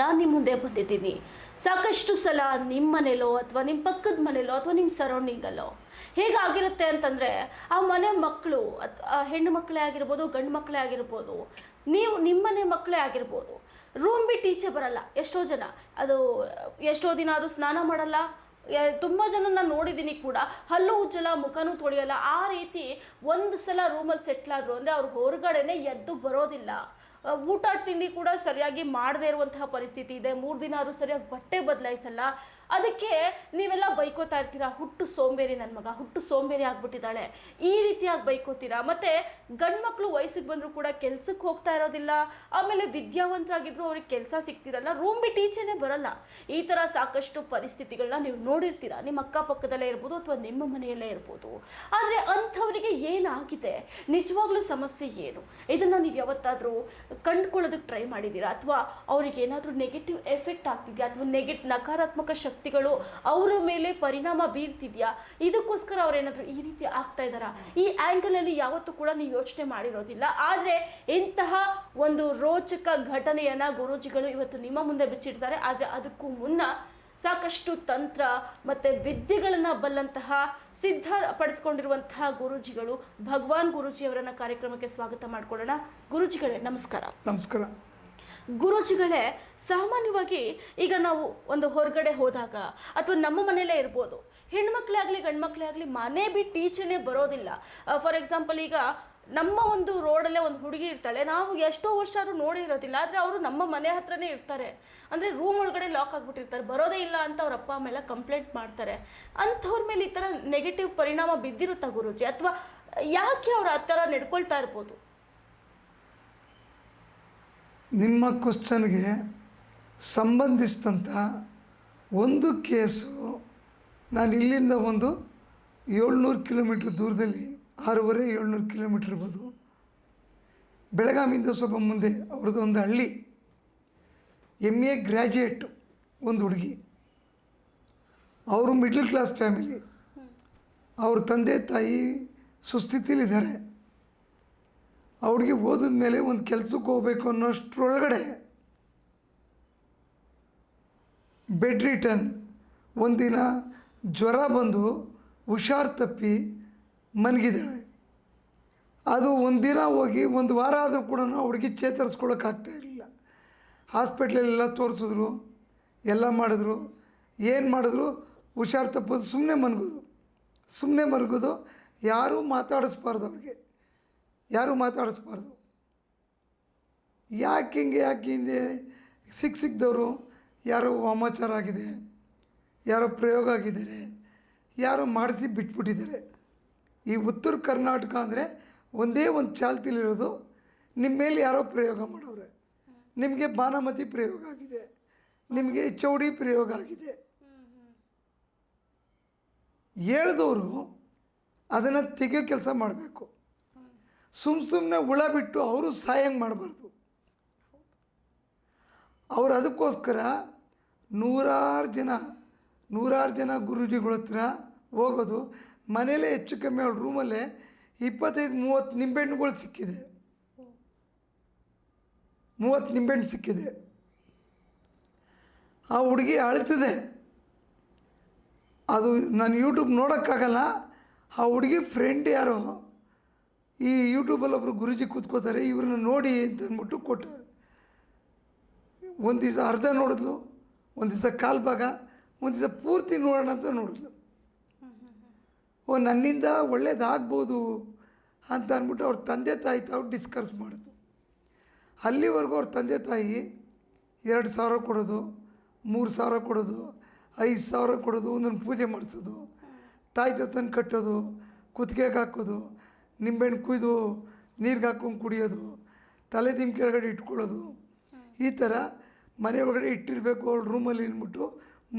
ನಾನು ನಿಮ್ಮ ಮುಂದೆ ಬಂದಿದ್ದೀನಿ. ಸಾಕಷ್ಟು ಸಲ ನಿಮ್ಮ ಮನೇಲೋ ಅಥವಾ ನಿಮ್ಮ ಪಕ್ಕದ ಮನೇಲೋ ಅಥವಾ ನಿಮ್ಮ ಸರೌಂಡಿಂಗಲ್ಲೋ ಹೇಗಾಗಿರುತ್ತೆ ಅಂತಂದರೆ ಆ ಮನೆ ಮಕ್ಕಳು ಹೆಣ್ಣು ಮಕ್ಕಳೇ ಆಗಿರ್ಬೋದು, ಗಂಡು ಮಕ್ಕಳೇ ಆಗಿರ್ಬೋದು, ನೀವು ನಿಮ್ಮನೆ ಮಕ್ಕಳೇ ಆಗಿರ್ಬೋದು ರೂಮ್ ಬಿಟ್ಟು ಈಚೆ ಬರಲ್ಲ. ಎಷ್ಟೋ ಜನ. ಅದು ಎಷ್ಟೋ ದಿನ ಆದರೂ ಸ್ನಾನ ಮಾಡಲ್ಲ. ತುಂಬ ಜನ ನಾನು ನೋಡಿದ್ದೀನಿ ಕೂಡ. ಹಲ್ಲು ಉಜ್ಜಲ ಮುಖನೂ ತೊಳೆಯಲ್ಲ. ಆ ರೀತಿ ಒಂದು ಸಲ ರೂಮಲ್ಲಿ ಸೆಟ್ಲ್ ಆದ್ರು ಅಂದರೆ ಅವ್ರು ಹೊರಗಡೆನೆ ಎದ್ದು ಬರೋದಿಲ್ಲ. ಊಟ ತಿಂಡಿ ಕೂಡ ಸರಿಯಾಗಿ ಮಾಡದೇ ಇರುವಂತಹ ಪರಿಸ್ಥಿತಿ ಇದೆ. ಮೂರು ದಿನ ಆದರೂ ಸರಿಯಾಗಿ ಬಟ್ಟೆ ಬದಲಾಯಿಸಲ್ಲ. ಅದಕ್ಕೆ ನೀವೆಲ್ಲ ಬೈಕೋತಾ ಇರ್ತೀರಾ? ಹುಟ್ಟು ಸೋಂಬೇರಿ ನನ್ನ ಮಗ, ಹುಟ್ಟು ಸೋಂಬೇರಿ ಆಗ್ಬಿಟ್ಟಿದ್ದಾಳೆ. ಈ ರೀತಿಯಾಗಿ ಬೈಕೋತೀರಾ? ಮತ್ತು ಗಂಡು ಮಕ್ಕಳು ವಯಸ್ಸಿಗೆ ಬಂದರೂ ಕೂಡ ಕೆಲ್ಸಕ್ಕೆ ಹೋಗ್ತಾ ಇರೋದಿಲ್ಲ, ಆಮೇಲೆ ವಿದ್ಯಾವಂತರಾಗಿದ್ರು ಅವ್ರಿಗೆ ಕೆಲಸ ಸಿಗ್ತಿರಲ್ಲ ರೂಮ್ ಬಿಟ್ಟು ಈಚೆನೇ ಬರಲ್ಲ. ಈ ಥರ ಸಾಕಷ್ಟು ಪರಿಸ್ಥಿತಿಗಳನ್ನ ನೀವು ನೋಡಿರ್ತೀರಾ? ನಿಮ್ಮ ಅಕ್ಕಪಕ್ಕದಲ್ಲೇ ಇರ್ಬೋದು ಅಥವಾ ನಿಮ್ಮ ಮನೆಯಲ್ಲೇ ಇರ್ಬೋದು. ಆದರೆ ಅಂಥವರಿಗೆ ಏನಾಗಿದೆ? ನಿಜವಾಗ್ಲೂ ಸಮಸ್ಯೆ ಏನು? ಇದನ್ನು ನೀವು ಯಾವತ್ತಾದರೂ ಕಂಡುಕೊಳ್ಳೋದಕ್ಕೆ ಟ್ರೈ ಮಾಡಿದ್ದೀರಾ? ಅಥವಾ ಅವ್ರಿಗೆ ಏನಾದರೂ ನೆಗೆಟಿವ್ ಎಫೆಕ್ಟ್ ಆಗ್ತಿದೆಯಾ? ಅಥವಾ ನೆಗೆಟ್ ನಕಾರಾತ್ಮಕ ಶಕ್ತಿಗಳು ಅವರ ಮೇಲೆ ಪರಿಣಾಮ ಬೀರ್ತಿದೆಯಾ? ಇದಕ್ಕೋಸ್ಕರ ಅವರೇನಾದರೂ ಈ ರೀತಿ ಆಗ್ತಾ ಇದ್ದಾರಾ? ಈ ಆ್ಯಂಗಲಲ್ಲಿ ಯಾವತ್ತೂ ಕೂಡ ನೀವು ಯೋಚನೆ ಮಾಡಿರೋದಿಲ್ಲ. ಆದರೆ ಇಂತಹ ಒಂದು ರೋಚಕ ಘಟನೆಯನ್ನು ಗುರೂಜಿಗಳು ಇವತ್ತು ನಿಮ್ಮ ಮುಂದೆ ಬಿಚ್ಚಿಡ್ತಾರೆ. ಆದರೆ ಅದಕ್ಕೂ ಮುನ್ನ ಸಾಕಷ್ಟು ತಂತ್ರ ಮತ್ತು ವಿದ್ಯೆಗಳನ್ನು ಬಲ್ಲಂತಹ ಸಿದ್ಧ ಪಡಿಸ್ಕೊಂಡಿರುವಂತಹ ಗುರೂಜಿಗಳು ಭಗವಾನ್ ಗುರೂಜಿಯವರನ್ನ ಕಾರ್ಯಕ್ರಮಕ್ಕೆ ಸ್ವಾಗತ ಮಾಡ್ಕೊಳ್ಳೋಣ. ಗುರೂಜಿಗಳೇ, ನಮಸ್ಕಾರ. ನಮಸ್ಕಾರ. ಗುರೂಜಿಗಳೇ, ಸಾಮಾನ್ಯವಾಗಿ ಈಗ ನಾವು ಒಂದು ಹೊರಗಡೆ ಹೋದಾಗ ಅಥವಾ ನಮ್ಮ ಮನೆಯಲ್ಲೇ ಇರ್ಬೋದು, ಹೆಣ್ಮಕ್ಳೇ ಆಗಲಿ, ಗಂಡ್ಮಕ್ಳೇ ಆಗಲಿ, ಮನೆ ಬಿಟ್ಟು ಈಚೆನೇ ಬರೋದಿಲ್ಲ. ಫಾರ್ ಎಕ್ಸಾಂಪಲ್ ಈಗ ನಮ್ಮ ಒಂದು ರೋಡಲ್ಲೇ ಒಂದು ಹುಡುಗಿ ಇರ್ತಾಳೆ, ನಾವು ಎಷ್ಟೋ ವರ್ಷ ಆದರೂ ನೋಡಿರೋದಿಲ್ಲ ಆದರೆ ಅವರು ನಮ್ಮ ಮನೆ ಹತ್ರನೇ ಇರ್ತಾರೆ. ಅಂದರೆ ರೂಮ್ ಒಳಗಡೆ ಲಾಕ್ ಆಗಿಬಿಟ್ಟಿರ್ತಾರೆ, ಬರೋದೇ ಇಲ್ಲ ಅಂತ ಅವ್ರ ಅಪ್ಪ, ಅಮ್ಮ ಎಲ್ಲ ಕಂಪ್ಲೇಂಟ್ ಮಾಡ್ತಾರೆ. ಅಂಥವ್ರ ಮೇಲೆ ಈ ಥರ ನೆಗೆಟಿವ್ ಪರಿಣಾಮ ಬಿದ್ದಿರುತ್ತಾ ಗುರುಜಿ? ಅಥವಾ ಯಾಕೆ ಅವ್ರು ಆ ಥರ ನಡ್ಕೊಳ್ತಾ ಇರ್ಬೋದು? ನಿಮ್ಮ ಕ್ವಶನ್ಗೆ ಸಂಬಂಧಿಸಿದಂಥ ಒಂದು ಕೇಸು ನಾನು ಇಲ್ಲಿಂದ ಒಂದು ಏಳ್ನೂರು ಕಿಲೋಮೀಟ್ರ್ ದೂರದಲ್ಲಿ ಆರೂವರೆ ಏಳ್ನೂರು ಕಿಲೋಮೀಟ್ರ್ ಇರ್ಬೋದು. ಬೆಳಗಾವಿಯಿಂದ ಸ್ವಲ್ಪ ಮುಂದೆ ಅವ್ರದ್ದು ಒಂದು ಹಳ್ಳಿ ಎಂ ಎ ಗ್ರ್ಯಾಜುಯೇಟ್ ಒಂದು ಹುಡುಗಿ. ಅವರು ಮಿಡ್ಲ್ ಕ್ಲಾಸ್ ಫ್ಯಾಮಿಲಿ ಅವ್ರ ತಂದೆ ತಾಯಿ ಸುಸ್ಥಿತಿಲಿದ್ದಾರೆ ಆ ಹುಡುಗಿ ಓದಿದ ಮೇಲೆ ಒಂದು ಕೆಲಸಕ್ಕೆ ಹೋಗ್ಬೇಕು ಅನ್ನೋಷ್ಟರೊಳಗಡೆ ಬೆಡ್ ರಿಟರ್ನ್. ಒಂದಿನ ಜ್ವರ ಬಂದು ಹುಷಾರು ತಪ್ಪಿ ಮನಗಿದ್ದಾಳೆ. ಅದು ಒಂದಿನ ಹೋಗಿ ಒಂದು ವಾರ ಆದರೂ ಕೂಡ ಅವ್ರಿಗೆ ಚೇತರಿಸ್ಕೊಳ್ಳೋಕ್ಕಾಗ್ತಾ ಇರಲಿಲ್ಲ. ಹಾಸ್ಪಿಟ್ಲಲ್ಲೆಲ್ಲ ತೋರಿಸಿದ್ರು, ಎಲ್ಲ ಮಾಡಿದ್ರು. ಏನು ಮಾಡಿದ್ರು? ಹುಷಾರು ತಪ್ಪೋದು ಸುಮ್ಮನೆ ಮನಗೋದು. ಸುಮ್ಮನೆ ಮನಗೋದು, ಯಾರೂ ಮಾತಾಡಿಸ್ಬಾರ್ದು ಅವ್ರಿಗೆ. ಯಾರೂ ಮಾತಾಡಿಸ್ಬಾರ್ದು. ಯಾಕೆ ಹಿಂಗೆ ಯಾಕೆ ಹಿಂದೆ ಸಿಕ್ಕ ಸಿಕ್ಕದವರು ಯಾರೋ ವಾಮಾಚಾರ ಆಗಿದೆ ಯಾರೋ ಪ್ರಯೋಗ ಆಗಿದ್ದಾರೆ ಯಾರೋ ಮಾಡಿಸಿ ಬಿಟ್ಬಿಟ್ಟಿದ್ದಾರೆ. ಈ ಉತ್ತರ ಕರ್ನಾಟಕ ಅಂದರೆ ಒಂದೇ ಒಂದು ಚಾಲ್ತಿಲಿರೋದು ನಿಮ್ಮ ಮೇಲೆ ಯಾರೋ ಪ್ರಯೋಗ ಮಾಡೋರೆ ನಿಮಗೆ ಬಾನಮತಿ ಪ್ರಯೋಗ ಆಗಿದೆ ನಿಮಗೆ ಚೌಡಿ ಪ್ರಯೋಗ ಆಗಿದೆ. ಹೇಳ್ದವರು ಅದನ್ನು ತೆಗೆಯೋ ಕೆಲಸ ಮಾಡಬೇಕು. ಸುಮ್ಮ ಸುಮ್ಮನೆ ಹುಳ ಬಿಟ್ಟು ಅವರು ಸಾಯಂಗೆ ಮಾಡಬಾರ್ದು. ಅವ್ರು ಅದಕ್ಕೋಸ್ಕರ ನೂರಾರು ಜನ ನೂರಾರು ಜನ ಗುರೂಜಿಗಳ ಹತ್ರ ಹೋಗೋದು, ಮನೇಲೇ ಹೆಚ್ಚು ಕಮ್ಮಿ ಅವ್ರ ರೂಮಲ್ಲೇ ಇಪ್ಪತ್ತೈದು, ಮೂವತ್ತು ನಿಂಬೆಹಣ್ಣುಗಳು ಸಿಕ್ಕಿದೆ. ಮೂವತ್ತು ನಿಂಬೆಹಣ್ಣು ಸಿಕ್ಕಿದೆ. ಆ ಹುಡುಗಿ ಅಳ್ತಿದೆ. ಅದು ನಾನು ಯೂಟ್ಯೂಬ್ ನೋಡೋಕ್ಕಾಗಲ್ಲ. ಆ ಹುಡುಗಿ ಫ್ರೆಂಡ್ ಯಾರೋ ಈ ಯೂಟ್ಯೂಬಲ್ಲಿ ಒಬ್ಬರು ಗುರುಜಿ ಕೂತ್ಕೋತಾರೆ, ಇವ್ರನ್ನ ನೋಡಿ ಅಂತ ಅಂದ್ಬಿಟ್ಟು ಕೊಟ್ಟರು ಒಂದು ದಿವಸ ಅರ್ಧ ನೋಡಿದ್ಲು, ಒಂದು ದಿವಸ ಕಾಲು ಭಾಗ, ಒಂದು ದಿವಸ ಪೂರ್ತಿ ನೋಡೋಣ ಅಂತ ನೋಡಿದ್ಲು. ಓ, ನನ್ನಿಂದ ಒಳ್ಳೇದಾಗ್ಬೋದು ಅಂತ ಅಂದ್ಬಿಟ್ಟು ಅವ್ರ ತಂದೆ ತಾಯಿ ತಾವು ಡಿಸ್ಕಸ್ ಮಾಡಿದ್ರು. ಅಲ್ಲಿವರೆಗೂ ಅವ್ರ ತಂದೆ ತಾಯಿ ಎರಡು ಸಾವಿರ ಕೊಡೋದು, ಮೂರು ಸಾವಿರ ಕೊಡೋದು, ಐದು ಸಾವಿರ ಕೊಡೋದು, ಒಂದೊಂದು ಪೂಜೆ ಮಾಡಿಸೋದು, ತಾಯಿ ತತ್ತನ ಕಟ್ಟೋದು, ಕುತ್ತಿಗೆಗೆ ಹಾಕೋದು ನಿಂಬೆಹಣ್ಣು ಕುಯ್ದು ನೀರಿಗೆ ಹಾಕೊಂಡು ಕುಡಿಯೋದು, ತಲೆ ದಿಮ್ ಕೆಳಗಡೆ ಇಟ್ಕೊಳ್ಳೋದು, ಈ ಥರ ಮನೆ ಒಳಗಡೆ ಇಟ್ಟಿರಬೇಕು ಅವಳ ರೂಮಲ್ಲಿ ಅಂದ್ಬಿಟ್ಟು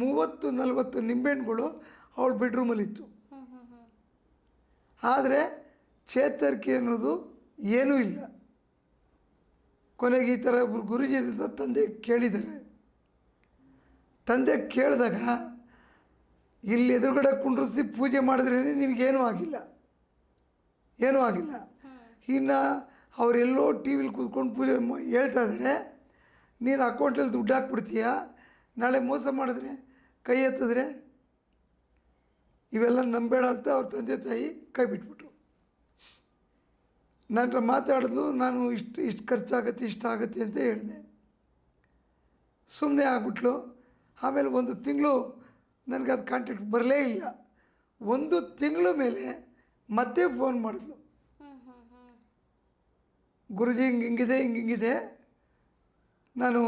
ಮೂವತ್ತು, ನಲವತ್ತು ನಿಂಬೆಹಣ್ಣುಗಳು ಅವಳ ಬೆಡ್ರೂಮಲ್ಲಿತ್ತು ಆದರೆ ಚೇತರಿಕೆ ಅನ್ನೋದು ಏನೂ ಇಲ್ಲ. ಕೊನೆಗೆ ಈ ಥರ ಒಬ್ಬರು ಗುರುಜಿ ತಂದೆ ಕೇಳಿದ್ದಾರೆ. ತಂದೆ ಕೇಳಿದಾಗ ಇಲ್ಲಿ ಎದುರುಗಡೆ ಕುಂಡ್ರಿಸಿ ಪೂಜೆ ಮಾಡಿದ್ರೇ ನಿನಗೇನೂ ಆಗಿಲ್ಲ. ಏನೂ ಆಗಿಲ್ಲ. ಇನ್ನು ಅವರೆಲ್ಲೋ ಟಿ ವಿಲಿ ಕೂತ್ಕೊಂಡು ಪೂಜೆ ಹೇಳ್ತಾ ಇದ್ದಾರೆ ನೀನು ಅಕೌಂಟಲ್ಲಿ ದುಡ್ಡು ಹಾಕ್ಬಿಡ್ತೀಯ? ನಾಳೆ ಮೋಸ ಮಾಡಿದ್ರೆ, ಕೈ ಎತ್ತಿದ್ರೆ? ಇವೆಲ್ಲ ನಂಬೇಡ ಅಂತ ಅವ್ರ ತಂದೆ ತಾಯಿ ಕೈ ಬಿಟ್ಬಿಟ್ರು. ನನ್ನ ಮಾತಾಡಿದ್ಲು, ನಾನು ಇಷ್ಟು ಇಷ್ಟು ಖರ್ಚಾಗತ್ತೆ, ಇಷ್ಟು ಆಗುತ್ತೆ ಅಂತ ಹೇಳಿದೆ. ಸುಮ್ಮನೆ ಆಗ್ಬಿಟ್ಲು. ಆಮೇಲೆ ಒಂದು ತಿಂಗಳು ನನಗೆ ಅದು ಕಾಂಟ್ಯಾಕ್ಟ್ ಬರಲೇ ಇಲ್ಲ. ಒಂದು ತಿಂಗಳ ಮೇಲೆ ಮತ್ತೆ ಫೋನ್ ಮಾಡಿದ್ಲು. ಗುರುಜಿ ಹಿಂಗೆ ಹಿಂಗಿದೆ ಹಿಂಗೆ ಹಿಂಗಿದೆ. ನಾನು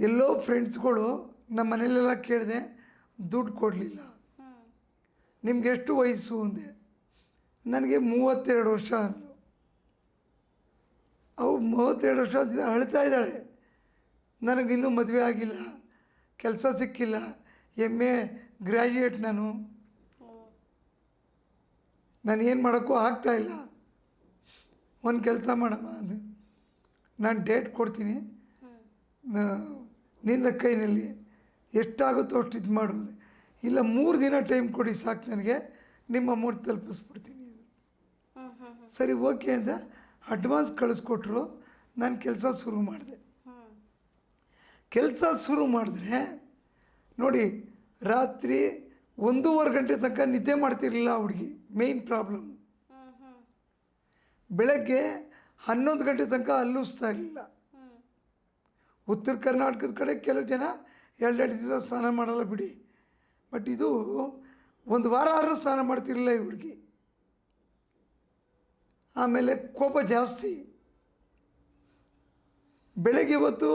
ಎಲ್ಲೋ ಫ್ರೆಂಡ್ಸ್ಗಳು ನಮ್ಮ ಮನೇಲೆಲ್ಲ ಕೇಳಿದೆ, ದುಡ್ಡು ಕೊಡಲಿಲ್ಲ. ನಿಮ್ಗೆ ಎಷ್ಟು ವಯಸ್ಸು ಅಂದೆ. ನನಗೆ ಮೂವತ್ತೆರಡು ವರ್ಷ ಅಂದ್ಲು. ಅವು ಮೂವತ್ತೆರಡು ವರ್ಷ ಅಳ್ತಾ ಇದ್ದಾಳೆ. ನನಗಿನ್ನೂ ಮದುವೆ ಆಗಿಲ್ಲ, ಕೆಲಸ ಸಿಕ್ಕಿಲ್ಲ ಎಂ ಎ ಗ್ರ್ಯಾಜುಯೇಟ್ ನಾನು. ನಾನು ಏನು ಮಾಡೋಕ್ಕೂ ಆಗ್ತಾಯಿಲ್ಲ ಒಂದು ಕೆಲಸ ಮಾಡಮ್ಮ ಅದು. ನಾನು ಡೇಟ್ ಕೊಡ್ತೀನಿ. ನಿನ್ನ ಕೈನಲ್ಲಿ ಎಷ್ಟಾಗುತ್ತೋ ಅಷ್ಟು ಇದು ಮಾಡೋದು ಇಲ್ಲ ಮೂರು ದಿನ ಟೈಮ್ ಕೊಡಿ ಸಾಕು ನನಗೆ. ನಿಮ್ಮ ಅಮೌಂಟ್ ತಲುಪಿಸ್ಬಿಡ್ತೀನಿ. ಸರಿ ಓಕೆ ಅಂತ ಅಡ್ವಾನ್ಸ್ ಕಳಿಸ್ಕೊಟ್ರು. ನಾನು ಕೆಲಸ ಶುರು ಮಾಡಿದೆ. ಕೆಲಸ ಶುರು ಮಾಡಿದ್ರೆ ನೋಡಿ ರಾತ್ರಿ ಒಂದೂವರೆ ಗಂಟೆ ತನಕ ನಿದ್ದೆ ಮಾಡ್ತಿರಲಿಲ್ಲ ಆ ಹುಡುಗಿ. ಮೇಯ್ನ್ ಪ್ರಾಬ್ಲಮ್ ಬೆಳಗ್ಗೆ ಹನ್ನೊಂದು ಗಂಟೆ ತನಕ ಅಲ್ಲೂಸ್ತಾ ಇರಲಿಲ್ಲ. ಉತ್ತರ ಕರ್ನಾಟಕದ ಕಡೆ ಕೆಲವು ಜನ ಎರಡೆರಡು ದಿವಸ ಸ್ನಾನ ಮಾಡಲ್ಲ ಬಿಡಿ. ಬಟ್ ಇದು ಒಂದು ವಾರ ಆದರೂ ಸ್ನಾನ ಮಾಡ್ತಿರಲಿಲ್ಲ ಈ ಹುಡುಗಿ. ಆಮೇಲೆ ಕೋಪ ಜಾಸ್ತಿ. ಬೆಳಗ್ಗೆ ಹೊತ್ತು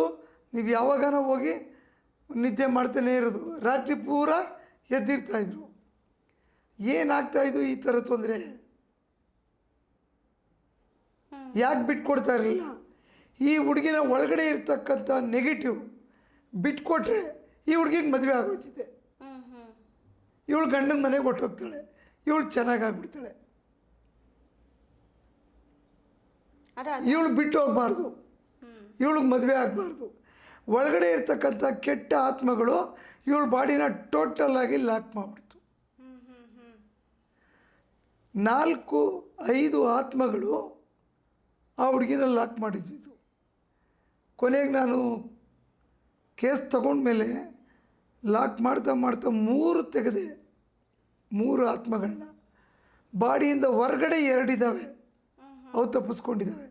ನೀವು ಯಾವಾಗನ ಹೋಗಿ ನಿದ್ದೆ ಮಾಡ್ತಾನೆ ಇರೋದು. ರಾತ್ರಿ ಪೂರ ಎದ್ದಿರ್ತಾಯಿದ್ರು ಏನಾಗ್ತಾಯಿದ್ದು ಈ ಥರ ತೊಂದರೆ? ಯಾಕೆ ಬಿಟ್ಕೊಡ್ತಾ ಇರಲಿಲ್ಲ? ಈ ಹುಡುಗಿನ ಒಳಗಡೆ ಇರ್ತಕ್ಕಂಥ ನೆಗೆಟಿವ್ ಬಿಟ್ಕೊಟ್ರೆ ಈ ಹುಡುಗಿಗೆ ಮದುವೆ ಆಗೋಯ್ತಿದೆ. ಇವಳು ಗಂಡನ ಮನೆಗೆ ಹೊಟ್ಟೋಗ್ತಾಳೆ ಇವಳು ಚೆನ್ನಾಗಾಗ್ಬಿಡ್ತಾಳೆ. ಇವಳು ಬಿಟ್ಟು ಹೋಗ್ಬಾರ್ದು. ಇವಳಿಗೆ ಮದುವೆ ಆಗಬಾರ್ದು. ಒಳಗಡೆ ಇರ್ತಕ್ಕಂಥ ಕೆಟ್ಟ ಆತ್ಮಗಳು ಇವಳ ಬಾಡಿನ ಟೋಟಲ್ ಆಗಿ ಲಾಕ್ ಮಾಡಿಬಿಡ್ತು. ನಾಲ್ಕು, ಐದು ಆತ್ಮಗಳು ಆ ಹುಡುಗಿನ ಲಾಕ್ ಮಾಡಿದ್ದಿದ್ದು. ಕೊನೆಗೆ ನಾನು ಕೇಸ್ ತಗೊಂಡ್ಮೇಲೆ ಲಾಕ್ ಮಾಡ್ತಾ ಮಾಡ್ತಾ ಮೂರು ತೆಗೆದೆ. ಮೂರು ಆತ್ಮಗಳನ್ನ. ಬಾಡಿಯಿಂದ ಹೊರಗಡೆ ಎರಡಿದ್ದಾವೆ ಅವು ತಪ್ಪಿಸ್ಕೊಂಡಿದ್ದಾವೆ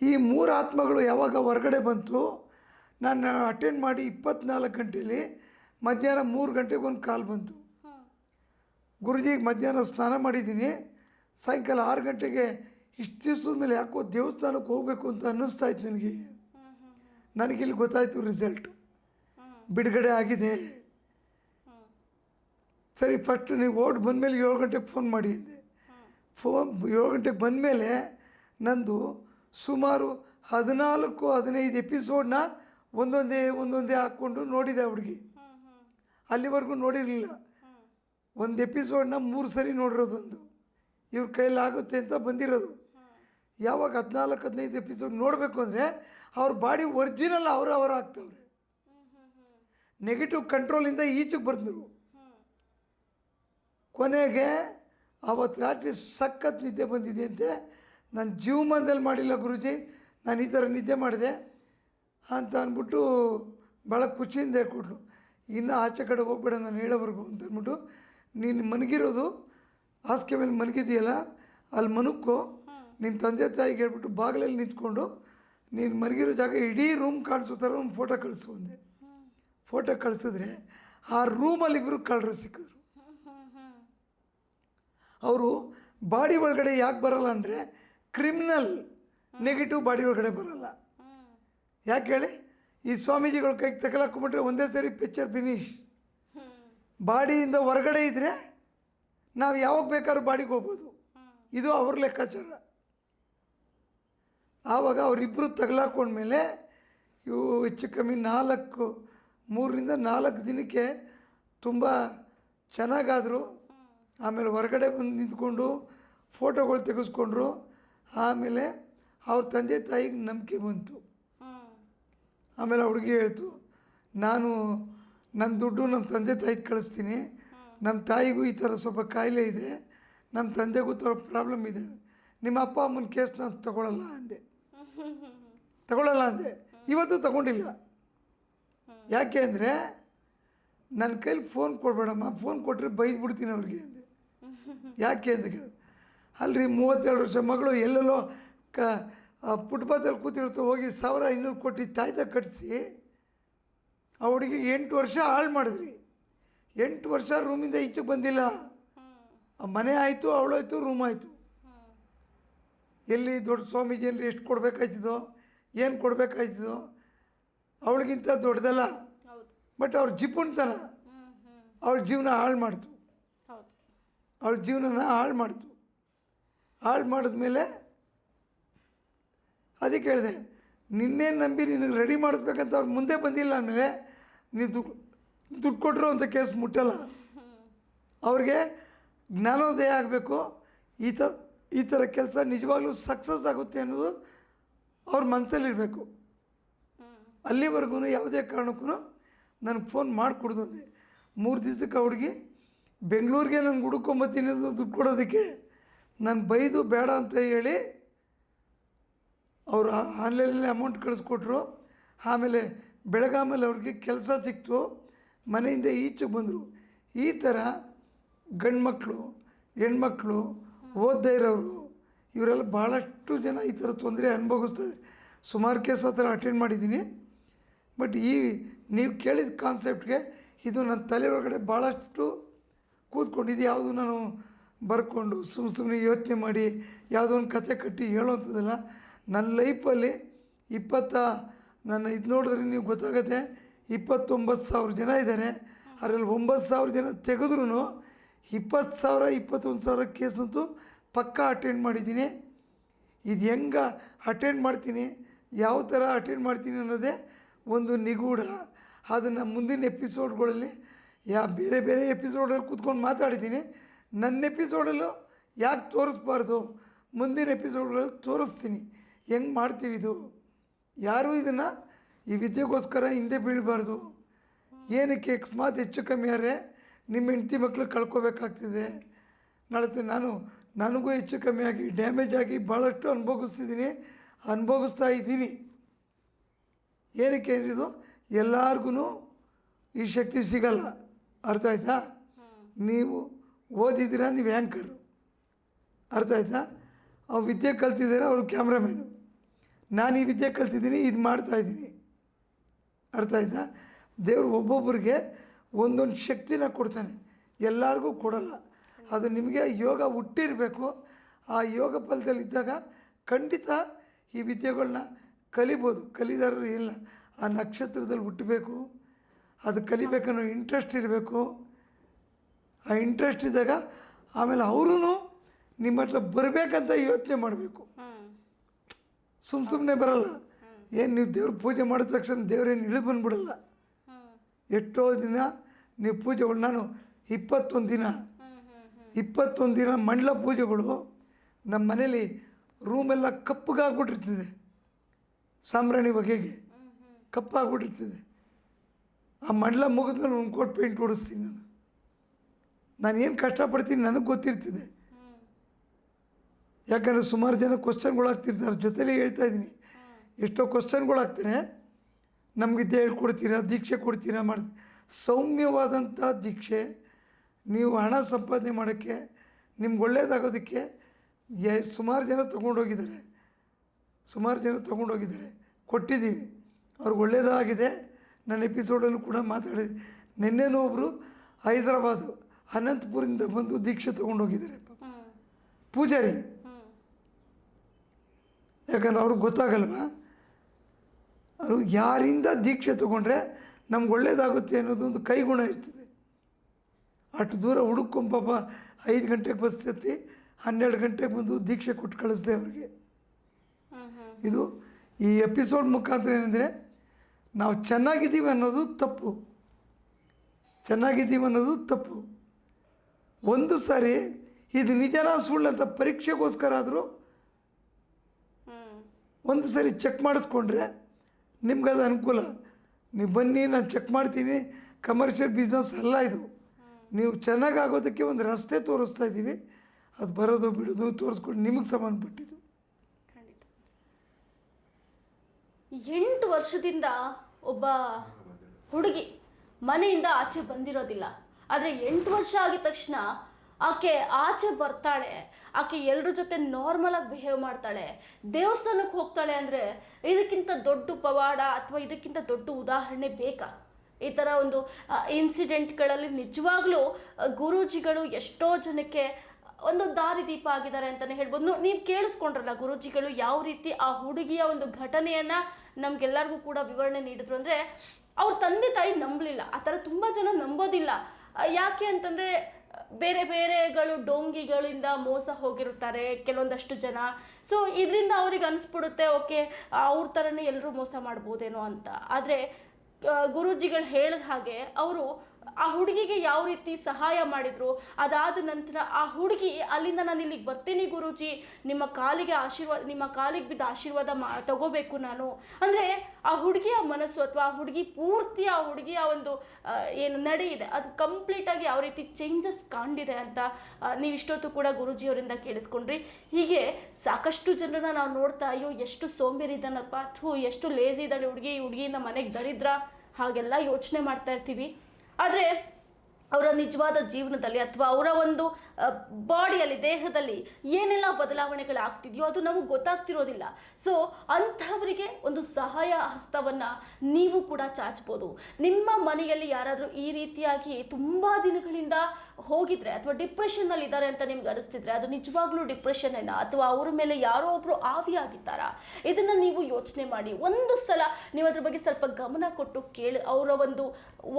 ಈ ಮೂರು ಆತ್ಮಗಳು ಯಾವಾಗ ಹೊರಗಡೆ ಬಂತು, ನಾನು ಅಟೆಂಡ್ ಮಾಡಿ ಇಪ್ಪತ್ನಾಲ್ಕು ಗಂಟೆಯಲ್ಲಿ ಮಧ್ಯಾಹ್ನ ಮೂರು ಗಂಟೆಗೆ ಒಂದು ಕಾಲ್ ಬಂತು. ಗುರುಜಿಗೆ ಮಧ್ಯಾಹ್ನ ಸ್ನಾನ ಮಾಡಿದ್ದೀನಿ. ಸಾಯಂಕಾಲ ಆರು ಗಂಟೆಗೆ ಇಷ್ಟು ದಿವ್ಸದ ಮೇಲೆ ಯಾಕೋ ದೇವಸ್ಥಾನಕ್ಕೆ ಹೋಗಬೇಕು ಅಂತ ಅನ್ನಿಸ್ತಾ ಇತ್ತು ನನಗೆ. ನನಗಿಲ್ಲಿ ಗೊತ್ತಾಯಿತು ರಿಸಲ್ಟ್ ಬಿಡುಗಡೆ ಆಗಿದೆ. ಸರಿ ಫಸ್ಟ್ ನೀವು ಓಡ್ ಬಂದಮೇಲೆ ಏಳು ಗಂಟೆಗೆ ಫೋನ್ ಮಾಡಿ ಫೋನ್ ಏಳು ಗಂಟೆಗೆ ಬಂದಮೇಲೆ ನಂದು ಸುಮಾರು ಹದಿನಾಲ್ಕು ಹದಿನೈದು ಎಪಿಸೋಡ್ನ ಒಂದೊಂದೇ ಒಂದೊಂದೇ ಹಾಕ್ಕೊಂಡು ನೋಡಿದೆ ಹುಡುಗಿ. ಅಲ್ಲಿವರೆಗೂ ನೋಡಿರಲಿಲ್ಲ. ಒಂದು ಎಪಿಸೋಡ್ನ ಮೂರು ಸರಿ ನೋಡಿರೋದೊಂದು ಇವ್ರ ಕೈಯಲ್ಲಿ ಆಗುತ್ತೆ ಅಂತ ಬಂದಿರೋದು. ಯಾವಾಗ ಹದಿನಾಲ್ಕು, ಹದಿನೈದು ಎಪಿಸೋಡ್ ನೋಡಬೇಕು ಅಂದರೆ ಅವ್ರ ಬಾಡಿ ಒರಿಜಿನಲ್ ಅವರು ಅವರು ಆಗ್ತವ್ರೆ. ನೆಗೆಟಿವ್ ಕಂಟ್ರೋಲಿಂದ ಈಚೆಗೆ ಬಂದರು ಕೊನೆಗೆ ಅವತ್ತು ರಾತ್ರಿ ಸಖತ್ ನಿದ್ದೆ ಬಂದಿದೆ ಅಂತೆ. ನಾನು ಜೀವಮಾನದಲ್ಲಿ ಮಾಡಿಲ್ಲ ಗುರುಜಿ. ನಾನು ಈ ಥರ ನಿದ್ದೆ ಮಾಡಿದೆ ಅಂತ ಅಂದ್ಬಿಟ್ಟು ಭಾಳ ಖುಷಿಯಿಂದ ಹೇಳ್ಕೊಟ್ಲು. ಇನ್ನು ಆಚೆ ಕಡೆ ಹೋಗ್ಬೇಡ ನಾನು ಹೇಳೋವರೆಗೂ ಅಂತ ಅಂದ್ಬಿಟ್ಟು ನೀನು ಮನಗಿರೋದು ಹಾಸಿಗೆ ಮೇಲೆ ಮನಗಿದೆಯಲ್ಲ ಅಲ್ಲಿ ಮನುಕ್ಕೋ ನಿನ್ನ ತಂದೆ ತಾಯಿಗೆ ಹೇಳ್ಬಿಟ್ಟು ಬಾಗಿಲಲ್ಲಿ ನಿಂತ್ಕೊಂಡು ನೀನು ಮನಗಿರೋ ಜಾಗ ಇಡೀ ರೂಮ್ ಕಾಣಿಸೋ ಥರ ಒಂದು ಫೋಟೋ ಕಳಿಸು ಅಂದೆ. ಫೋಟೋ ಕಳಿಸಿದ್ರೆ ಆ ರೂಮಲ್ಲಿ ಇಬ್ಬರು ಕಳ್ಳರು ಸಿಕ್ಕಿದ್ರು. ಅವರು ಬಾಡಿ ಒಳಗಡೆ ಯಾಕೆ ಬರಲ್ಲ ಅಂದರೆ ಕ್ರಿಮಿನಲ್ ನೆಗೆಟಿವ್ ಬಾಡಿ ಒಳಗಡೆ ಬರಲ್ಲ. ಯಾಕೆ ಹೇಳಿ? ಈ ಸ್ವಾಮೀಜಿಗಳು ಕೈಗೆ ತಗಲಾಕೊಂಬಿಟ್ರೆ ಒಂದೇ ಸರಿ ಪಿಕ್ಚರ್ ಫಿನಿಶ್ ಬಾಡಿಯಿಂದ ಹೊರಗಡೆ ಇದ್ದರೆ ನಾವು ಯಾವಾಗ ಬೇಕಾದ್ರೂ ಬಾಡಿಗೆ ಹೋಗ್ಬೋದು. ಇದು ಅವ್ರ ಲೆಕ್ಕಾಚಾರ. ಆವಾಗ ಅವರಿಬ್ಬರು ತಗಲಾಕೊಂಡ್ಮೇಲೆ ಇವು ಹೆಚ್ಚು ಕಮ್ಮಿ ನಾಲ್ಕು ಮೂರರಿಂದ ನಾಲ್ಕು ದಿನಕ್ಕೆ ತುಂಬ ಚೆನ್ನಾಗಾದರು. ಆಮೇಲೆ ಹೊರಗಡೆ ಬಂದು ನಿಂತ್ಕೊಂಡು ಫೋಟೋಗಳು ತೆಗೆಸ್ಕೊಂಡ್ರು. ಆಮೇಲೆ ಅವ್ರ ತಂದೆ ತಾಯಿಗೆ ನಂಬಿಕೆ ಬಂತು. ಆಮೇಲೆ ಹುಡುಗಿ ಹೇಳ್ತು ನಾನು ನನ್ನ ದುಡ್ಡು ನಮ್ಮ ತಂದೆ ತಾಯಿಗೆ ಕಳಿಸ್ತೀನಿ. ನಮ್ಮ ತಾಯಿಗೂ ಈ ಥರ ಸ್ವಲ್ಪ ಕಾಯಿಲೆ ಇದೆ. ನಮ್ಮ ತಂದೆಗೂ ಥರ ಪ್ರಾಬ್ಲಮ್ ಇದೆ. ನಿಮ್ಮ ಅಪ್ಪ ಅಮ್ಮನ ಕೇಸ್ ನಾನು ತಗೊಳ್ಳಲ್ಲ ಅಂದೆ. ತಗೊಳ್ಳಲ್ಲ ಅಂದೆ. ಇವತ್ತು ತಗೊಂಡಿಲ್ಲ. ಯಾಕೆ ಅಂದರೆ ನನ್ನ ಕೈಲಿ ಫೋನ್ ಕೊಡಬೇಡಮ್ಮ ಫೋನ್ ಕೊಟ್ಟರೆ ಬೈದ್ಬಿಡ್ತೀನಿ ಅವ್ರಿಗೆ ಅಂದೆ. ಯಾಕೆ ಅಂತ ಕೇಳಿದೆ. ಅಲ್ರಿ ಮೂವತ್ತೇಳು ವರ್ಷ ಮಗಳು ಎಲ್ಲೆಲ್ಲೋ ಕ ಫುಟ್ಪಾತಲ್ಲಿ ಕೂತಿರ್ತು ಹೋಗಿ ಸಾವಿರ ಇನ್ನೂರು ಕೊಟ್ಟು ತಾಯ್ತ ಕಟ್ಟಿಸಿ ಆ ಹುಡುಗಿಗೆ ಎಂಟು ವರ್ಷ ಹಾಳು ಮಾಡಿದ್ರಿ. ಎಂಟು ವರ್ಷ ರೂಮಿಂದ ಈಚೆಗೆ ಬಂದಿಲ್ಲ. ಆ ಮನೆ ಆಯಿತು ಅವಳಾಯ್ತು ರೂಮ್ ಆಯಿತು. ಎಲ್ಲಿ ದೊಡ್ಡ ಸ್ವಾಮೀಜಿ ಏನು ಎಷ್ಟು ಕೊಡಬೇಕಾಯ್ತಿದೋ ಏನು ಕೊಡಬೇಕಾಯ್ತಿದೋ ಅವಳಿಗಿಂತ ದೊಡ್ಡದಲ್ಲ. ಬಟ್ ಅವ್ರ ಜಿಪುಣ್ತನ ಅವಳ ಜೀವನ ಹಾಳು ಮಾಡ್ತು. ಅವಳ ಜೀವನನ ಹಾಳು ಮಾಡ್ತು. ಹಾಳು ಮಾಡಿದ್ಮೇಲೆ ಅದಕ್ಕೆ ಹೇಳಿದೆ ನಿನ್ನೆ ನಂಬಿ ನಿನಗೆ ರೆಡಿ ಮಾಡಿಸ್ಬೇಕಂತ ಅವ್ರು ಮುಂದೆ ಬಂದಿಲ್ಲ ಅಂದಮೇಲೆ ನೀವು ದುಡ್ಡು ದುಡ್ಡು ಕೊಟ್ಟರು ಅಂತ ಕೇಸ್ ಮುಟ್ಟಲ್ಲ. ಅವ್ರಿಗೆ ಜ್ಞಾನೋದಯ ಆಗಬೇಕು, ಈ ಥರ ಈ ಥರ ಕೆಲಸ ನಿಜವಾಗ್ಲೂ ಸಕ್ಸಸ್ ಆಗುತ್ತೆ ಅನ್ನೋದು ಅವ್ರ ಮನಸ್ಸಲ್ಲಿರಬೇಕು ಅಲ್ಲಿವರೆಗೂ ಯಾವುದೇ ಕಾರಣಕ್ಕೂ ನನಗೆ ಫೋನ್ ಮಾಡಿಕೊಡ್ದು ಅಂದೆ ಮೂರು ದಿವಸಕ್ಕೆ ಹುಡುಗಿ ಬೆಂಗಳೂರಿಗೆ ನಾನು ಹುಡುಕೊಂಬತ್ತೀನಿ ದುಡ್ಡು ಕೊಡೋದಕ್ಕೆ ನಾನು ಬೈದು ಬೇಡ ಅಂತ ಹೇಳಿ ಅವರು ಆನ್ಲೈನಲ್ಲಿ ಅಮೌಂಟ್ ಕಳಿಸ್ಕೊಟ್ರು. ಆಮೇಲೆ ಬೆಳಗಾಮಲ್ಲಿ ಅವ್ರಿಗೆ ಕೆಲಸ ಸಿಕ್ತು. ಮನೆಯಿಂದ ಈಚೆಗೆ ಬಂದರು. ಈ ಥರ ಗಂಡ್ಮಕ್ಳು, ಹೆಣ್ಮಕ್ಳು ಓದ್ದೇ ಇರೋರು, ಇವರೆಲ್ಲ ಭಾಳಷ್ಟು ಜನ ಈ ಥರ ತೊಂದರೆ ಅನುಭವಿಸ್ತಾರೆ ಸುಮಾರು ಕೇಸ್ ಆ ಥರ ಅಟೆಂಡ್ ಮಾಡಿದ್ದೀನಿ. ಬಟ್ ಈ ನೀವು ಕೇಳಿದ ಕಾನ್ಸೆಪ್ಟ್ಗೆ ಇದು ನನ್ನ ತಲೆ ಒಳಗಡೆ ಭಾಳಷ್ಟು ಕೂತ್ಕೊಂಡಿದ್ದು. ಯಾವುದು ನಾನು ಬರ್ಕೊಂಡು ಸುಮ್ಮ ಸುಮ್ಮನೆ ಯೋಚನೆ ಮಾಡಿ, ಯಾವುದೋ ಒಂದು ಕತೆ ಕಟ್ಟಿ ಹೇಳೋವಂಥದ್ದಲ್ಲ ನನ್ನ ಲೈಫಲ್ಲಿ ಇಪ್ಪತ್ತ, ನನ್ನ ಇದು ನೋಡಿದ್ರೆ ನೀವು ಗೊತ್ತಾಗುತ್ತೆ, ಇಪ್ಪತ್ತೊಂಬತ್ತು ಸಾವಿರ ಜನ ಇದ್ದಾರೆ. ಅದರಲ್ಲಿ ಒಂಬತ್ತು ಸಾವಿರ ಜನ ತೆಗೆದ್ರೂ ಇಪ್ಪತ್ತು ಸಾವಿರ, ಇಪ್ಪತ್ತೊಂದು ಸಾವಿರ ಕೇಸಂತೂ ಪಕ್ಕಾ ಅಟೆಂಡ್ ಮಾಡಿದ್ದೀನಿ. ಇದು ಹೆಂಗೆ ಅಟೆಂಡ್ ಮಾಡ್ತೀನಿ, ಯಾವ ಥರ ಅಟೆಂಡ್ ಮಾಡ್ತೀನಿ ಅನ್ನೋದೇ ಒಂದು ನಿಗೂಢ. ಅದನ್ನು ಮುಂದಿನ ಎಪಿಸೋಡ್ಗಳಲ್ಲಿ ಯಾ ಬೇರೆ ಬೇರೆ ಎಪಿಸೋಡಲ್ಲಿ ಕೂತ್ಕೊಂಡು ಮಾತಾಡಿದ್ದೀನಿ. ನನ್ನ ಎಪಿಸೋಡಲ್ಲೂ ಯಾಕೆ ತೋರಿಸ್ಬಾರ್ದು? ಮುಂದಿನ ಎಪಿಸೋಡ್ಗಳಲ್ಲಿ ತೋರಿಸ್ತೀನಿ. ಹೆಂಗೆ ಮಾಡ್ತೀವಿ ಇದು? ಯಾರೂ ಇದನ್ನು ಈ ವಿದ್ಯೆಗೋಸ್ಕರ ಹಿಂದೆ ಬೀಳಬಾರ್ದು? ಏನಕ್ಕೆ ಅಕಸ್ಮಾತ್ ಹೆಚ್ಚು ಕಮ್ಮಿ ಆದರೆ ನಿಮ್ಮ ಹೆಂಡತಿ ಮಕ್ಕಳು ಕಳ್ಕೊಬೇಕಾಗ್ತಿದೆ? ನಾಳೆ ನಾನು ನನಗೂ ಹೆಚ್ಚು ಕಮ್ಮಿ ಆಗಿ ಡ್ಯಾಮೇಜ್ ಆಗಿ ಭಾಳಷ್ಟು ಅನುಭವಿಸ್ತಿದ್ದೀನಿ ಅನುಭವಿಸ್ತಾ ಇದ್ದೀನಿ. ಏನಕ್ಕೆ ಇದು? ಎಲ್ಲರಿಗೂ ಈ ಶಕ್ತಿ ಸಿಗಲ್ಲ. ಅರ್ಥ ಆಯ್ತಾ? ನೀವು ಓದಿದ್ದೀರಾ? ನೀವು ಆ್ಯಂಕರು ಅರ್ಥ ಆಯ್ತಾ? ಅವ್ರು ವಿದ್ಯೆ ಕಲ್ತಿದ್ದಾರೆ ಅವರು ಕ್ಯಾಮ್ರಾಮ್ಯಾನು ನಾನು ಈ ವಿದ್ಯೆ ಕಲ್ತಿದ್ದೀನಿ, ಇದು ಮಾಡ್ತಾಯಿದ್ದೀನಿ ಅರ್ಥ ಆಯ್ತಾ? ದೇವರು ಒಬ್ಬೊಬ್ಬರಿಗೆ ಒಂದೊಂದು ಶಕ್ತಿನ ಕೊಡ್ತಾನೆ. ಎಲ್ಲರಿಗೂ ಕೊಡಲ್ಲ. ಅದು ನಿಮಗೆ ಯೋಗ ಹುಟ್ಟಿರಬೇಕು. ಆ ಯೋಗ ಫಲದಲ್ಲಿದ್ದಾಗ ಖಂಡಿತ ಈ ವಿದ್ಯೆಗಳನ್ನ ಕಲಿಬೋದು. ಕಲಿದಾರರು ಇಲ್ಲ ಆ ನಕ್ಷತ್ರದಲ್ಲಿ ಹುಟ್ಟಬೇಕು. ಅದು ಕಲಿಬೇಕನ್ನೋ ಇಂಟ್ರೆಸ್ಟ್ ಇರಬೇಕು. ಆ ಇಂಟ್ರೆಸ್ಟ್ ಇದ್ದಾಗ ಆಮೇಲೆ ಅವರೂ ನಿಮ್ಮ ಹತ್ರ ಬರಬೇಕಂತ ಯೋಚನೆ ಮಾಡಬೇಕು. ಸುಮ್ಮ ಸುಮ್ಮನೆ ಬರಲ್ಲ. ಏನು ನೀವು ದೇವ್ರ ಪೂಜೆ ಮಾಡಿದ ತಕ್ಷಣ ದೇವ್ರೇನು ಇಳಿದು ಬಂದ್ಬಿಡಲ್ಲ. ಎಷ್ಟೋ ದಿನ ನೀವು ಪೂಜೆಗಳು ನಾನು ಇಪ್ಪತ್ತೊಂದು ದಿನ ಇಪ್ಪತ್ತೊಂದು ದಿನ ಮಂಡಲ ಪೂಜೆಗಳು ನಮ್ಮ ಮನೇಲಿ ರೂಮೆಲ್ಲ ಕಪ್ಪಗಾಗ್ಬಿಟ್ಟಿರ್ತದೆ. ಸಾಂಬ್ರಾಣಿ ಬಗೆಗೆ ಕಪ್ಪಾಗ್ಬಿಟ್ಟಿರ್ತದೆ. ಆ ಮಂಡಲ ಮುಗಿದ್ಮೇಲೆ ಒಂದು ಕೋಟ್ ಪೇಂಟ್ ಹೊಡಿಸ್ತೀನಿ ನಾನು. ನಾನು ಏನು ಕಷ್ಟಪಡ್ತೀನಿ ನನಗೆ ಗೊತ್ತಿರ್ತದೆ. ಯಾಕಂದರೆ ಸುಮಾರು ಜನ ಕ್ವಶನ್ಗಳು ಆಗ್ತಿರ್ತಾರೆ. ಜೊತೆಲೇ ಹೇಳ್ತಾ ಇದ್ದೀನಿ. ಎಷ್ಟೋ ಕ್ವಶನ್ಗಳು ಆಗ್ತಾರೆ ನಮಗಿದ್ದೆ ಹೇಳ್ಕೊಡ್ತೀರಾ ದೀಕ್ಷೆ ಕೊಡ್ತೀರಾ ಮಾಡಿ. ಸೌಮ್ಯವಾದಂಥ ದೀಕ್ಷೆ. ನೀವು ಹಣ ಸಂಪಾದನೆ ಮಾಡೋಕ್ಕೆ ನಿಮ್ಗೆ ಒಳ್ಳೇದಾಗೋದಕ್ಕೆ ಎ ಸುಮಾರು ಜನ ತೊಗೊಂಡೋಗಿದ್ದಾರೆ. ಸುಮಾರು ಜನ ತೊಗೊಂಡೋಗಿದ್ದಾರೆ. ಕೊಟ್ಟಿದ್ದೀವಿ. ಅವ್ರಿಗೆ ಒಳ್ಳೆಯದಾಗಿದೆ ನನ್ನ ಎಪಿಸೋಡಲ್ಲೂ ಕೂಡ ಮಾತಾಡಿದೆ ನಿನ್ನೆನೂ ಒಬ್ಬರು ಹೈದರಾಬಾದು ಅನಂತಪುರದಿಂದ ಬಂದು ದೀಕ್ಷೆ ತೊಗೊಂಡೋಗಿದ್ದಾರೆ. ಪೂಜಾರಿ. ಯಾಕಂದ್ರೆ ಅವ್ರಿಗೆ ಗೊತ್ತಾಗಲ್ವ? ಅವರು ಯಾರಿಂದ ದೀಕ್ಷೆ ತೊಗೊಂಡ್ರೆ ನಮ್ಗೆ ಒಳ್ಳೇದಾಗುತ್ತೆ ಅನ್ನೋದೊಂದು ಕೈಗುಣ ಇರ್ತದೆ. ಅಷ್ಟು ದೂರ ಹುಡುಕೊಂಡು ಪಾಪ ಐದು ಗಂಟೆಗೆ ಬಸ್ ಹತ್ತಿ ಹನ್ನೆರಡು ಗಂಟೆಗೆ ಬಂದು ದೀಕ್ಷೆ ಕೊಟ್ಟು ಕಳಿಸ್ದೆ ಅವ್ರಿಗೆ. ಇದು ಈ ಎಪಿಸೋಡ್ ಮುಖಾಂತರ ಏನಂದರೆ ನಾವು ಚೆನ್ನಾಗಿದ್ದೀವಿ ಅನ್ನೋದು ತಪ್ಪು. ಚೆನ್ನಾಗಿದ್ದೀವಿ ಅನ್ನೋದು ತಪ್ಪು. ಒಂದು ಸಾರಿ ಇದು ನಿಜನ ಸುಳ್ಳು ಅಂತ ಪರೀಕ್ಷೆಗೋಸ್ಕರ ಆದರೂ ಒಂದು ಸರಿ ಚೆಕ್ ಮಾಡಿಸ್ಕೊಂಡ್ರೆ ನಿಮ್ಗೆ ಅದು ಅನುಕೂಲ. ನೀವು ಬನ್ನಿ, ನಾನು ಚೆಕ್ ಮಾಡ್ತೀನಿ. ಕಮರ್ಷಿಯಲ್ ಬಿಸ್ನೆಸ್ ಅಲ್ಲ ಇದು. ನೀವು ಚೆನ್ನಾಗಿ ಆಗೋದಕ್ಕೆ ಒಂದು ರಸ್ತೆ ತೋರಿಸ್ತಾ ಇದ್ದೀವಿ. ಅದು ಬರೋದು, ಬಿಡೋದು, ತೋರಿಸ್ಕೊಂಡು ನಿಮಗೆ ಸಂಬಂಧಪಟ್ಟಿದ್ದು. ಎಂಟು ವರ್ಷದಿಂದ ಒಬ್ಬ ಹುಡುಗಿ ಮನೆಯಿಂದ ಆಚೆ ಬಂದಿರೋದಿಲ್ಲ. ಆದರೆ ಎಂಟು ವರ್ಷ ಆಗಿದ ತಕ್ಷಣ ಆಕೆ ಆಚೆ ಬರ್ತಾಳೆ, ಆಕೆ ಎಲ್ಲರ ಜೊತೆ ನಾರ್ಮಲ್ ಆಗಿ ಬಿಹೇವ್ ಮಾಡ್ತಾಳೆ. ದೇವಸ್ಥಾನಕ್ಕೆ ಹೋಗ್ತಾಳೆ ಅಂದರೆ ಇದಕ್ಕಿಂತ ದೊಡ್ಡ ಪವಾಡ ಅಥವಾ ಇದಕ್ಕಿಂತ ದೊಡ್ಡ ಉದಾಹರಣೆ ಬೇಕಾ? ಈ ಥರ ಒಂದು ಇನ್ಸಿಡೆಂಟ್ಗಳಲ್ಲಿ ನಿಜವಾಗ್ಲೂ ಗುರೂಜಿಗಳು ಎಷ್ಟೋ ಜನಕ್ಕೆ ಒಂದು ದಾರಿದೀಪ ಆಗಿದ್ದಾರೆ ಅಂತಲೇ ಹೇಳ್ಬೋದು. ನೀವು ಕೇಳಿಸ್ಕೊಂಡ್ರಲ್ಲ ಗುರೂಜಿಗಳು ಯಾವ ರೀತಿ ಆ ಹುಡುಗಿಯ ಒಂದು ಘಟನೆಯನ್ನು ನಮಗೆಲ್ಲರಿಗೂ ಕೂಡ ವಿವರಣೆ ನೀಡಿದ್ರು ಅಂದರೆ, ಅವ್ರ ತಂದೆ ತಾಯಿ ನಂಬಲಿಲ್ಲ. ಆ ಥರ ತುಂಬ ಜನ ನಂಬೋದಿಲ್ಲ. ಯಾಕೆ ಅಂತಂದರೆ ಬೇರೆ ಬೇರೆಗಳು ಡೋಂಗಿಗಳಿಂದ ಮೋಸ ಹೋಗಿರುತ್ತಾರೆ ಕೆಲವೊಂದಷ್ಟು ಜನ. ಸೊ ಇದರಿಂದ ಅವ್ರಿಗೆ ಅನಿಸ್ಬಿಡುತ್ತೆ, ಓಕೆ ಅವ್ರ ಥರನೇ ಎಲ್ಲರೂ ಮೋಸ ಮಾಡ್ಬೋದೇನೋ ಅಂತ. ಆದರೆ ಗುರೂಜಿಗಳು ಹೇಳಿದ ಹಾಗೆ, ಅವರು ಆ ಹುಡುಗಿಗೆ ಯಾವ ರೀತಿ ಸಹಾಯ ಮಾಡಿದ್ರು, ಅದಾದ ನಂತರ ಆ ಹುಡುಗಿ ಅಲ್ಲಿಂದ ನಾನು ಇಲ್ಲಿಗೆ ಬರ್ತೀನಿ ಗುರೂಜಿ, ನಿಮ್ಮ ಕಾಲಿಗೆ ಆಶೀರ್ವಾದ ನಿಮ್ಮ ಕಾಲಿಗೆ ಬಿದ್ದ ಆಶೀರ್ವಾದ ಮಾ, ತಗೋಬೇಕು ನಾನು. ಅಂದರೆ ಆ ಹುಡುಗಿಯ ಮನಸ್ಸು ಅಥವಾ ಆ ಹುಡುಗಿ ಪೂರ್ತಿ ಆ ಹುಡುಗಿಯ ಒಂದು ಏನು ನಡೆ ಇದೆ ಅದು ಕಂಪ್ಲೀಟಾಗಿ ಯಾವ ರೀತಿ ಚೇಂಜಸ್ ಕಾಣಿದೆ ಅಂತ ನೀವು ಇಷ್ಟೊತ್ತು ಕೂಡ ಗುರುಜಿಯವರಿಂದ ಕೇಳಿಸ್ಕೊಂಡ್ರಿ. ಹೀಗೆ ಸಾಕಷ್ಟು ಜನರನ್ನ ನಾವು ನೋಡ್ತಾ, ಅಯ್ಯೋ, ಎಷ್ಟು ಸೋಂಬೇರಿ ಇದ್ದಾನಪ್ಪ ಅಥವಾ ಎಷ್ಟು ಲೇಜಿ ಇದ್ದಾಳೆ ಹುಡುಗಿ ಹುಡುಗಿಯಿಂದ ಮನೆಗೆ ದರಿದ್ರ, ಹಾಗೆಲ್ಲ ಯೋಚನೆ ಮಾಡ್ತಾ ಇರ್ತೀವಿ. ಆದರೆ ಅವರ ನಿಜವಾದ ಜೀವನದಲ್ಲಿ ಅಥವಾ ಅವರ ಒಂದು ಬಾಡಿಯಲ್ಲಿ, ದೇಹದಲ್ಲಿ ಏನೆಲ್ಲ ಬದಲಾವಣೆಗಳಾಗ್ತಿದೆಯೋ ಅದು ನಮಗೆ ಗೊತ್ತಾಗ್ತಿರೋದಿಲ್ಲ. ಸೊ ಅಂಥವರಿಗೆ ಒಂದು ಸಹಾಯ ಹಸ್ತವನ್ನು ನೀವು ಕೂಡ ಚಾಚ್ಬೋದು ನಿಮ್ಮ ಮನೆಯಲ್ಲಿ ಯಾರಾದರೂ ಈ ರೀತಿಯಾಗಿ ತುಂಬ ದಿನಗಳಿಂದ ಹೋಗಿದ್ರೆ ಅಥವಾ ಡಿಪ್ರೆಷನ್ನಲ್ಲಿ ಇದ್ದಾರೆ ಅಂತ ನಿಮ್ಗೆ ಅನಿಸ್ತಿದ್ರೆ ಅದು ನಿಜವಾಗ್ಲೂ ಡಿಪ್ರೆಷನ್ ಏನಾ? ಅಥವಾ ಅವ್ರ ಮೇಲೆ ಯಾರೋ ಒಬ್ರು ಆವಿಯಾಗಿದ್ದಾರಾ? ಇದನ್ನ ನೀವು ಯೋಚನೆ ಮಾಡಿ. ಒಂದು ಸಲ ನೀವು ಅದ್ರ ಬಗ್ಗೆ ಸ್ವಲ್ಪ ಗಮನ ಕೊಟ್ಟು ಕೇಳಿ. ಅವರ ಒಂದು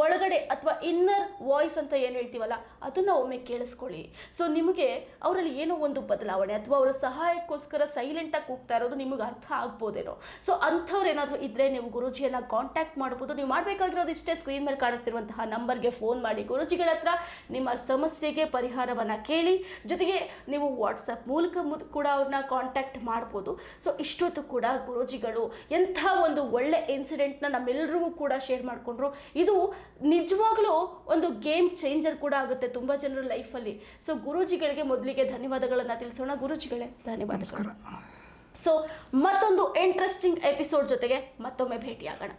ಒಳಗಡೆ ಅಥವಾ ಇನ್ನರ್ ವಾಯ್ಸ್ ಅಂತ ಏನು ಹೇಳ್ತೀವಲ್ಲ, ಅದನ್ನ ಒಮ್ಮೆ ಕೇಳಿಸ್ಕೊಳ್ಳಿ. ಸೊ ನಿಮಗೆ ಅವರಲ್ಲಿ ಏನೋ ಒಂದು ಬದಲಾವಣೆ ಅಥವಾ ಅವರ ಸಹಾಯಕ್ಕೋಸ್ಕರ ಸೈಲೆಂಟಾಗಿ ಹೋಗ್ತಾ ಇರೋದು ನಿಮಗೆ ಅರ್ಥ ಆಗ್ಬೋದೇನೋ? ಸೊ ಅಂಥವ್ರು ಏನಾದರೂ ಇದ್ದರೆ ನೀವು ಗುರೂಜಿಯನ್ನು ಕಾಂಟ್ಯಾಕ್ಟ್ ಮಾಡ್ಬೋದು. ನೀವು ಮಾಡಬೇಕಾಗಿರೋದು ಇಷ್ಟೇ. ಸ್ಕ್ರೀನ್ ಮೇಲೆ ಕಾಣಿಸ್ತಿರುವಂತಹ ನಂಬರ್ಗೆ ಫೋನ್ ಮಾಡಿ. ಗುರುಜಿಗಳ ಹತ್ರ ನಿಮ್ಮ ಸಮಸ್ಯೆಗೆ ಪರಿಹಾರವನ್ನು ಕೇಳಿ ಜೊತೆಗೆ ನೀವು ವಾಟ್ಸಪ್ ಮೂಲಕ ಕೂಡ ಅವ್ರನ್ನ ಕಾಂಟ್ಯಾಕ್ಟ್ ಮಾಡ್ಬೋದು. ಸೊ ಇಷ್ಟೊತ್ತು ಕೂಡ ಗುರೂಜಿಗಳು ಎಂಥ ಒಂದು ಒಳ್ಳೆ ಇನ್ಸಿಡೆಂಟ್ನ ನಮ್ಮೆಲ್ಲರಿಗೂ ಕೂಡ ಶೇರ್ ಮಾಡಿಕೊಂಡ್ರು. ಇದು ನಿಜವಾಗ್ಲೂ ಒಂದು ಗೇಮ್ ಚೇಂಜರ್ ಕೂಡ ಆಗುತ್ತೆ ತುಂಬ ಜನರ ಲೈಫಲ್ಲಿ ಸೊ ಗುರೂಜಿಗಳಿಗೆ ಮೊದಲಿಗೆ ಧನ್ಯವಾದಗಳನ್ನು ತಿಳಿಸೋಣ. ಗುರೂಜಿಗಳೇ ಧನ್ಯವಾದ ಸೊ ಮತ್ತೊಂದು ಇಂಟ್ರೆಸ್ಟಿಂಗ್ ಎಪಿಸೋಡ್ ಜೊತೆಗೆ ಮತ್ತೊಮ್ಮೆ ಭೇಟಿಯಾಗೋಣ.